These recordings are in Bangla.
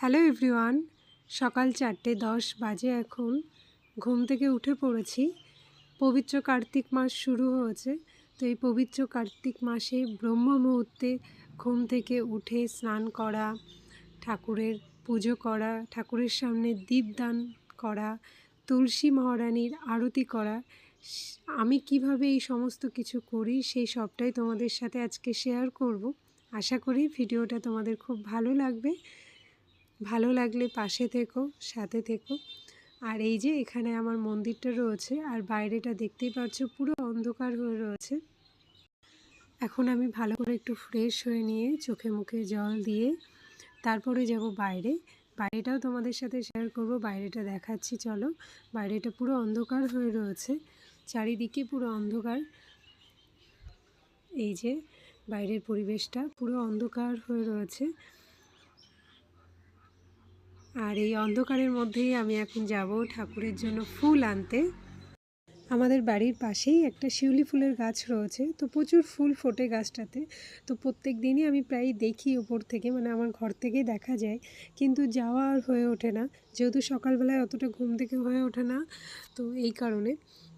হ্যালো এভরিওয়ান, সকাল চারটে দশ বাজে এখন। ঘুম থেকে উঠে পড়েছি। পবিত্র কার্তিক মাস শুরু হয়েছে। তো এই পবিত্র কার্তিক মাসে ব্রহ্ম মুহূর্তে ঘুম থেকে উঠে স্নান করা, ঠাকুরের পুজো করা, ঠাকুরের সামনে দীপদান করা, তুলসী মহারানীর আরতি করা। আমি কীভাবে এই সমস্ত কিছু করি সেই সবটাই তোমাদের সাথে আজকে শেয়ার করব। আশা করি ভিডিওটা তোমাদের খুব ভালো লাগবে। ভালো লাগলে পাশে থেকো, সাথে থেকো। আর এই যে এখানে আমার মন্দিরটা রয়েছে, আর বাইরেটা দেখতেই পাচ্ছ পুরো অন্ধকার হয়ে রয়েছে। এখন আমি ভালো করে একটু ফ্রেশ হয়ে নিয়ে চোখে মুখে জল দিয়ে তারপরে যাব বাইরে। বাইরেটাও তোমাদের সাথে শেয়ার করব, বাইরেটা দেখাচ্ছি, চলো। বাইরেটা পুরো অন্ধকার হয়ে রয়েছে, চারিদিকে পুরো অন্ধকার। এই যে বাইরের পরিবেশটা পুরো অন্ধকার হয়ে রয়েছে। আর এই অন্ধকারের মধ্যেই আমি এখন যাব ঠাকুরের জন্য ফুল আনতে। আমাদের বাড়ির পাশেই একটা শিউলি ফুলের গাছ রয়েছে, তো প্রচুর ফুল ফোটে গাছটাতে। তো প্রত্যেক দিনই আমি প্রায় দেখি ওপর থেকে মানে আমার ঘর থেকেই দেখা যায়, কিন্তু যাওয়া আর হয়ে ওঠে না। যেহেতু সকালবেলায় অতটা ঘুম থেকে হয়ে ওঠে না, তো এই কারণে।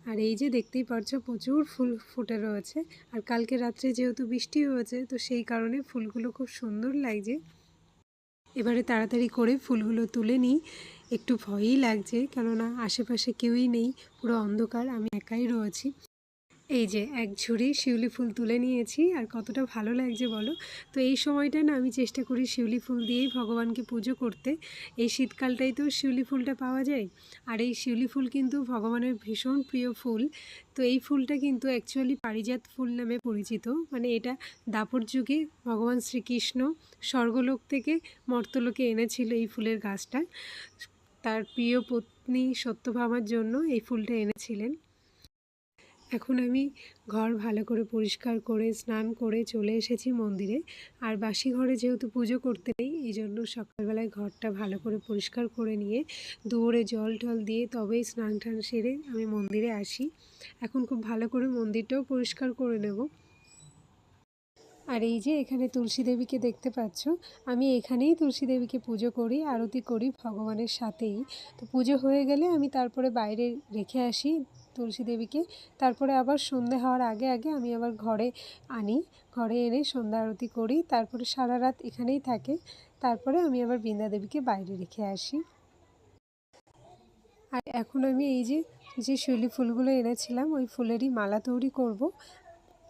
আর এই যে দেখতেই পারছ, প্রচুর ফুল ফুটে রয়েছে। আর কালকে রাত্রে যেহেতু বৃষ্টি হয়েছে, তো সেই কারণে ফুলগুলো খুব সুন্দর লাগছে। এবারে তাড়াতাড়ি করে ফুলগুলো তুলে নিই। একটু ভয়ই লাগছে, কেননা আশেপাশে কেউই নেই, পুরো অন্ধকার, আমি একাই রয়েছি। এই যে এক ঝুড়ি শিউলি ফুল তুলে নিয়েছি, আর কতটা ভালো লাগছে বলো? তো এই সময়টা না আমি চেষ্টা করি শিউলি ফুল দিয়েই ভগবানকে পুজো করতে। এই শীতকালটাই তো শিউলি ফুলটা পাওয়া যায়, আর এই শিউলি ফুল কিন্তু ভগবানের ভীষণ প্রিয় ফুল। তো এই ফুলটা কিন্তু অ্যাকচুয়ালি পারিজাত ফুল নামে পরিচিত। মানে এটা দাপর যুগে ভগবান শ্রীকৃষ্ণ স্বর্গলোক থেকে মর্তলোকে এনেছিল এই ফুলের গাছটা। তার প্রিয় পত্নী সত্যভামার জন্য এই ফুলটা এনেছিলেন। এখন আমি ঘর ভালো করে পরিষ্কার করে, স্নান করে চলে এসেছি মন্দিরে। আর বাসি ঘরে যেহেতু পুজো করতে নেই, এই জন্য সকালবেলায় ঘরটা ভালো করে পরিষ্কার করে নিয়ে দুয়ারে জল টল দিয়ে তবেই স্নান টান সেরে আমি মন্দিরে আসি। এখন খুব ভালো করে মন্দিরটাও পরিষ্কার করে নেব। আর এই যে এখানে তুলসী দেবীকে দেখতে পাচ্ছ, আমি এখানেই তুলসী দেবীকে পুজো করি, আরতি করি ভগবানের সাথেই। তো পুজো হয়ে গেলে আমি তারপরে বাইরে রেখে আসি। তুলসী দেবীকে। তারপরে আবার সন্ধে হওয়ার আগে আগে আমি আবার ঘরে আনি। ঘরে এনে সন্ধ্যা আরতি করি। তারপরে সারা রাত এখানেই থাকে। তারপরে আমি আবার বৃন্দা দেবীকে বাইরে রেখে আসি। আর এখন আমি এই যে যে শৈলী ফুলগুলো এনেছিলাম, ওই ফুলেরই মালা তৈরি করব।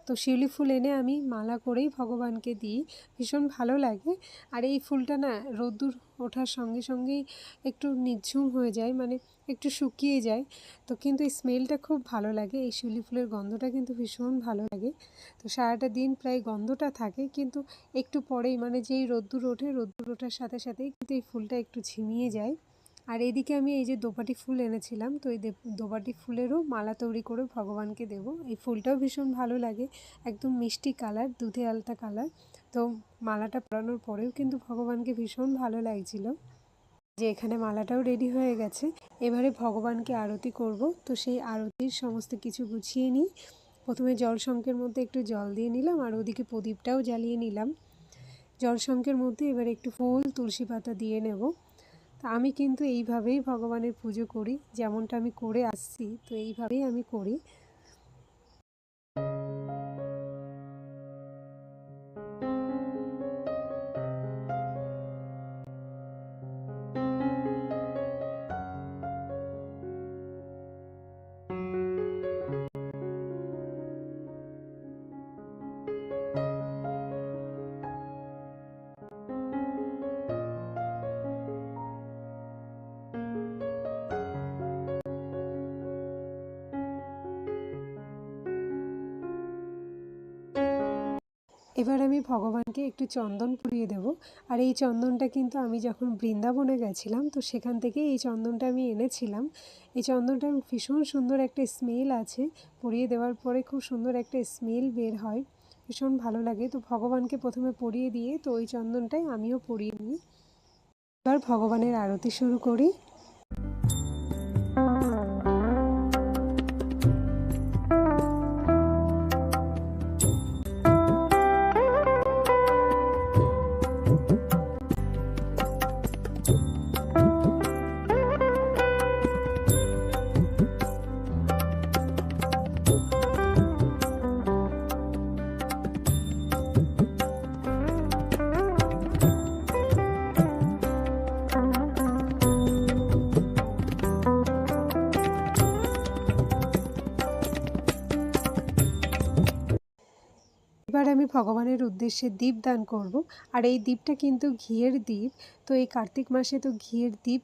তো শিউলি ফুল এনে আমি মালা করেই ভগবানকে দিই, ভীষণ ভালো লাগে। আর এই ফুলটা না রোদ্দুর ওঠার সঙ্গে সঙ্গেই একটু নিঝুম হয়ে যায় মানে একটু শুকিয়ে যায়। তো কিন্তু এই স্মেলটা খুব ভালো লাগে, এই শিউলি ফুলের গন্ধটা কিন্তু ভীষণ ভালো লাগে। তো সারাটা দিন প্রায় গন্ধটা থাকে, কিন্তু একটু পরেই মানে যেই রোদ্দুর ওঠে, রোদ্দুর ওঠার সাথে সাথেই কিন্তু এই ফুলটা একটু ঝিমিয়ে যায়। আর এদিকে আমি এই যে দোপাটি ফুল এনেছিলাম, তো এই দোপাটি ফুলেরও মালা তৈরি করে ভগবানকে দেব। এই ফুলটাও ভীষণ ভালো লাগে, একদম মিষ্টি কালার, দুধে আলতা কালার। তো মালাটা পরানোর পরেও কিন্তু ভগবানকে ভীষণ ভালো লাগছিল যে এখানে মালাটাও রেডি হয়ে গেছে। এবারে ভগবানকে আরতি করব, তো সেই আরতির সমস্ত কিছু গুছিয়ে নিই। প্রথমে জলশঙ্কের মধ্যে একটু জল দিয়ে নিলাম আর ওদিকে প্রদীপটাও জ্বালিয়ে নিলাম। জলশঙ্কের মধ্যে এবার একটু ফুল, তুলসী পাতা দিয়ে নেব। আমি কিন্তু এইভাবেই ভগবানের পুজো করি যেমনটা আমি করে আসছি তো এইভাবেই আমি করি। এবার আমি ভগবানকে একটু চন্দন পুড়িয়ে দেব। আর এই চন্দনটা কিন্তু আমি যখন বৃন্দাবনে গেছিলাম, তো সেখান থেকে এই চন্দনটা আমি এনেছিলাম। এই চন্দনটা ভীষণ সুন্দর একটা স্মেল আছে। পুড়িয়ে দেওয়ার পরে খুব সুন্দর একটা স্মেল বের হয়। ভীষণ ভালো লাগে। তো ভগবানকে প্রথমে পরিয়ে দিয়ে, তো ওই চন্দনটাই আমিও পরিয়ে নিই। এবার ভগবানের আরতি শুরু করি। ভগবানের উদ্দেশ্যে দীপ দান করব। আর এই দীপটা কিন্তু ঘিয়ের দ্বীপ তো এই কার্তিক মাসে তো ঘিয়ের দ্বীপ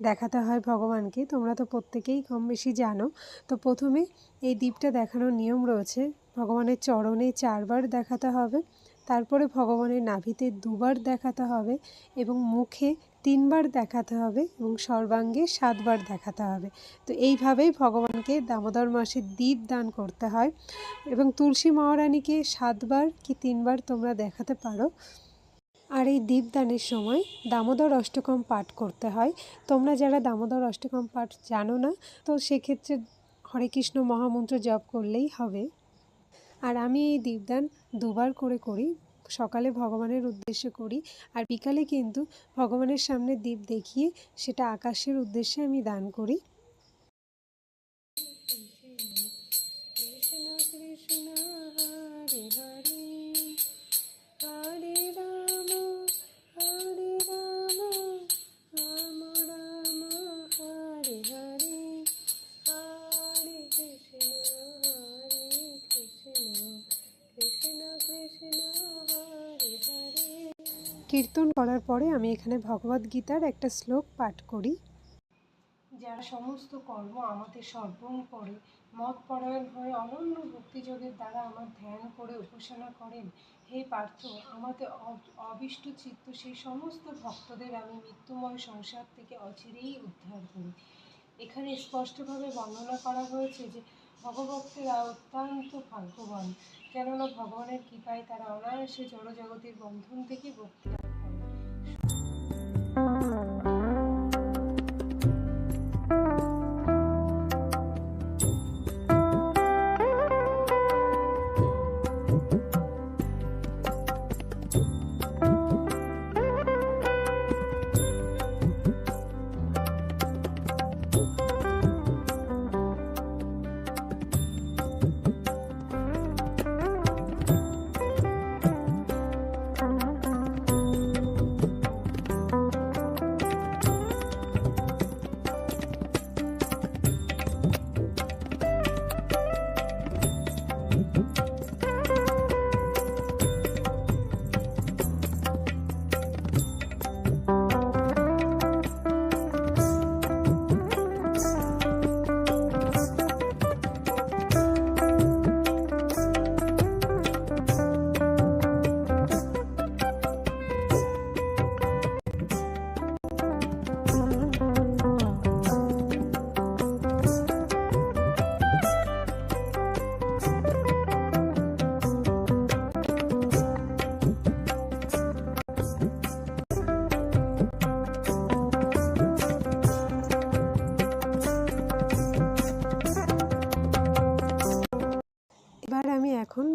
দেখাতে হয় ভগবানকে। তোমরা তো প্রত্যেকেই কম বেশি জানো। তো প্রথমে এই দ্বীপটা দেখানোর নিয়ম রয়েছে। ভগবানের চরণে চারবার দেখাতে হবে। তারপরে ভগবানের নাভিতে দুবার দেখাতে হবে এবং মুখে তিনবার দেখাতে হবে এবং সর্বাঙ্গে সাতবার দেখাতে হবে। তো এইভাবেই ভগবানকে দামোদর মাসে দ্বীপ দান করতে হয় এবং তুলসী মহারানীকে সাতবার কি তিনবার তোমরা দেখাতে পারো। আর এই দীপদানের সময় দামোদর অষ্টকম পাঠ করতে হয়। তোমরা যারা দামোদর অষ্টকম পাঠ জানো না, তো সেক্ষেত্রে হরে কৃষ্ণ মহামন্ত্র জপ করলেই হবে। আর আমি এই দীপদান দুবার করে করি, সকালে ভগবানের উদ্দেশ্যে করি আর বিকালে কিন্তু ভগবানের সামনে দীপ দেখিয়ে সেটা আকাশের উদ্দেশ্যে আমি দান করি। কীর্তন করার পরে আমি এখানে ভগবদ গীতার একটা শ্লোক পাঠ করি। যারা সমস্ত কর্ম আমাদের সর্বং করে মত পরায়ণ হয়ে অনন্য ভক্তিযোগের দ্বারা আমার ধ্যান করে উপাসনা করেন। হে পার্থ আমাদের অবিষ্ট চিত্ত সেই সমস্ত ভক্তদের আমি মৃত্যুময় সংসার থেকে অচিরেই উদ্ধার করি। এখানে স্পষ্টভাবে বর্ণনা করা হয়েছে যে ভগভক্তেরা অত্যন্ত ভাগ্যবান। কেননা ভগবানের কৃপায় তারা অনায়াসে জড়জগতের বন্ধন থেকে মুক্তি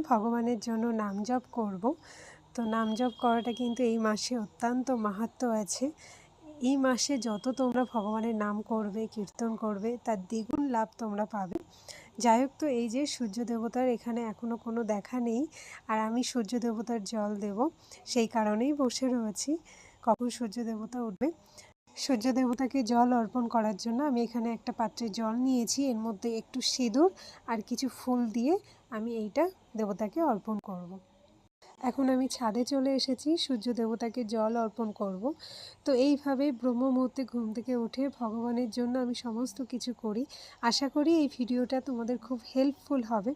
ভগবানের জন্য নাম জপ করব। তো নাম জপ করাটা কিন্তু এই মাসে অত্যন্ত মাহাত্ম্য আছে। এই মাসে যত তোমরা ভগবানের নাম করবে, কীর্তন করবে, তার দ্বিগুণ লাভ তোমরা পাবে। যাই হোক তো, এই যে সূর্য দেবতার এখানে এখনও কোনো দেখা নেই, আর আমি সূর্য দেবতার জল দেব, সেই কারণেই বসে রয়েছি। কখন সূর্য দেবতা উঠবে? সূর্য দেবতাকে জল অর্পণ করার জন্য আমি এখানে একটা পাত্রে জল নিয়েছি। এর মধ্যে একটু সিঁদুর আর কিছু ফুল দিয়ে আমি এইটা দেবতাকে অর্পণ করব। এখন আমি ছাদে চলে এসেছি, সূর্য দেবতাকে জল অর্পণ করব। তো এইভাবে ব্রহ্ম মুহূর্তে ঘুম থেকে উঠে ভগবানের জন্য আমি সমস্ত কিছু করি। আশা করি এই ভিডিওটা তোমাদের খুব হেল্পফুল হবে।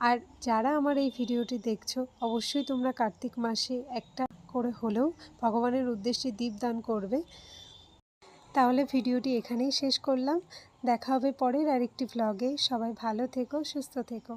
আর যারা আমার এই ভিডিওটি দেখছ, অবশ্যই তোমরা কার্তিক মাসে একটা করে হলেও ভগবানের উদ্দেশ্যে দীপদান করবে। তাহলে ভিডিওটি এখানেই শেষ করলাম। দেখা হবে পরের আরেকটি ভ্লগে সবাই ভালো থেকো, সুস্থ থেকো।